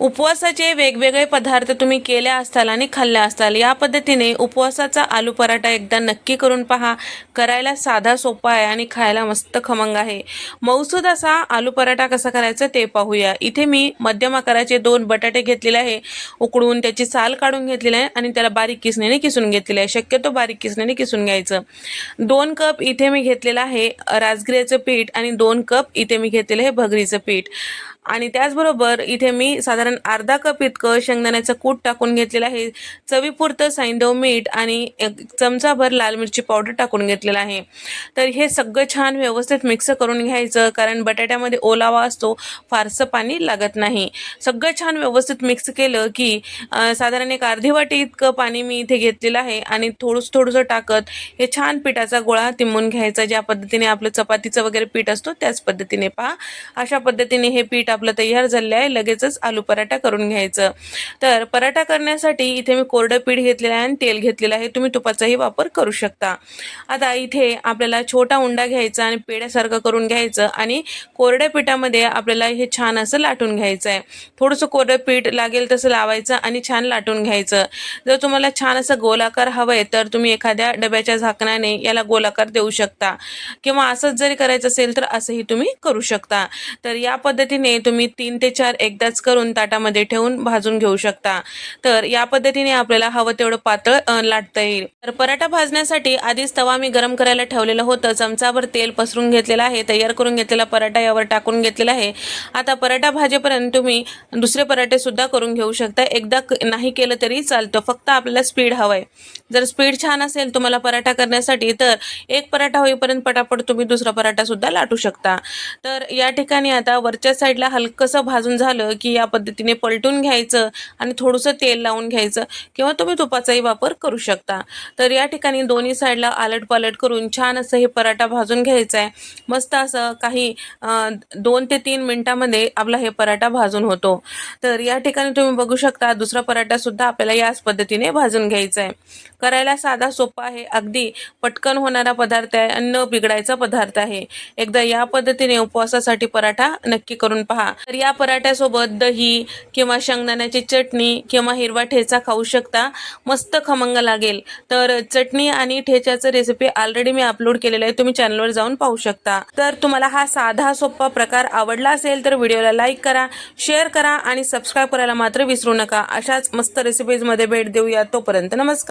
उपवासाचे वेगवेगळे पदार्थ तुम्ही केले असताल आणि खाल्ले असताल या पद्धतीने उपवासाचा आलू पराठा एकदा नक्की करून पहा. करायला साधा सोपा आहे आणि खायला मस्त खमंग आहे. मऊसूद असा आलू पराठा कसा करायचा ते पाहूया. इथे मी मध्यम आकाराचे दोन बटाटे घेतलेले आहे. उकडून त्याची साल काढून घेतलेली आहे आणि त्याला बारीक किसणीने किसून घेतलेले आहे. शक्यतो बारीक किसणीने किसून घ्यायचं. दोन कप इथे मी घेतलेलं आहे राजगिऱ्याचं पीठ आणि दोन कप इथे मी घेतलेलं आहे भगरीचं पीठ. आणि त्याचबरोबर इथे मी साधारण अर्धा कप इतकं शेंगदाण्याचं कूट टाकून घेतलेलं आहे. चवीपुरतं सैंधव मीठ आणि एक चमचाभर लाल मिरची पावडर टाकून घेतलेलं आहे. तर हे सगळं छान व्यवस्थित मिक्स करून घ्यायचं कारण बटाट्यामध्ये ओलावा असतो फारसं पाणी लागत नाही. सगळं छान व्यवस्थित मिक्स केलं की साधारण एक अर्धी वाटी इतकं पाणी मी इथे घेतलेलं आहे आणि थोडंसं थोडंसं टाकत हे छान पिठाचा गोळा तिंबून घ्यायचा. ज्या पद्धतीने आपलं चपातीचं वगैरे पीठ असतो त्याच पद्धतीने पहा. अशा पद्धतीने हे पीठ आपलं तयार झालेलं आहे लगेचच आलू पराठा करून घ्यायचं. तर पराठा करण्यासाठी इथे मी कोरडं पीठ घेतलेलं आहे आणि तेल घेतलेलं आहे तुम्ही तुपाचाही वापर करू शकता. आता इथे आपल्याला छोटा उंडा घ्यायचा आणि पेड्यासारखं करून घ्यायचं आणि कोरड्या पिठामध्ये आपल्याला हे छान असं लाटून घ्यायचं आहे थोडंसं कोरडं पीठ लागेल तसं लावायचं आणि छान लाटून घ्यायचं. जर तुम्हाला छान असं गोलाकार हवं आहे तर तुम्ही एखाद्या डब्याच्या झाकणाने याला गोलाकार देऊ शकता. किंवा असंच जरी करायचं असेल तर असंही तुम्ही करू शकता. तर या पद्धतीने तुम्ही तीन ते चार एकदाच करून ताटामध्ये ठेवून भाजून घेऊ शकता. तर या पद्धतीने आपल्याला हवं तेवढं पातळ लाटता येईल. तर पराठा भाजण्यासाठी आधीच तवा मी गरम करायला ठेवलेलं होतं. चमचावर तेल पसरून घेतलेलं आहे तयार करून घेतलेला पराठा यावर टाकून घेतलेला आहे. आता पराठा भाजेपर्यंत तुम्ही दुसरे पराठे सुद्धा करून घेऊ शकता. एकदा नाही केलं तरी चालतं. फक्त आपल्याला स्पीड हवं आहे जर स्पीड छान असेल तुम्हाला पराठा करण्यासाठी तर एक पराठा होईपर्यंत पटापट तुम्ही दुसरा पराठा सुद्धा लाटू शकता. तर या ठिकाणी आता वरच्या साईडला हलकंसं भाजून झालं की या पद्धतीने पलटून घ्यायचं आणि थोडंसं तेल लावून घ्यायचं किंवा तुम्ही तुपाचाही वापर करू शकता. तर या ठिकाणी दोन्ही साईडला आलट पालट करून छान असं हे पराठा भाजून घ्यायचा आहे. मस्त असं काही दोन ते तीन मिनिटामध्ये आपला हे पराठा भाजून होतो. तर या ठिकाणी तुम्ही बघू शकता दुसरा पराठा सुद्धा आपल्याला याच पद्धतीने भाजून घ्यायचा आहे. करायला साधा सोपा आहे अगदी पटकन होणारा पदार्थ आहे आणि न बिघडायचा पदार्थ आहे. एकदा या पद्धतीने उपवासासाठी पराठा नक्की करून पहा. तर या पराठ्यासोबत दही किंवा शेंगदाण्याची चटणी किंवा हिरवा ठेचा खाऊ शकता. मस्त खमंग लागेल. तर चटणी आणि ठेच्याचं रेसिपी ऑलरेडी मी अपलोड केलेलं आहे. तुम्ही चॅनलवर जाऊन पाहू शकता. तर तुम्हाला हा साधा सोपा प्रकार आवडला असेल तर व्हिडिओला लाईक करा शेअर करा आणि सबस्क्राईब करायला मात्र विसरू नका. अशाच मस्त रेसिपीजमध्ये भेट देऊया. तोपर्यंत नमस्कार.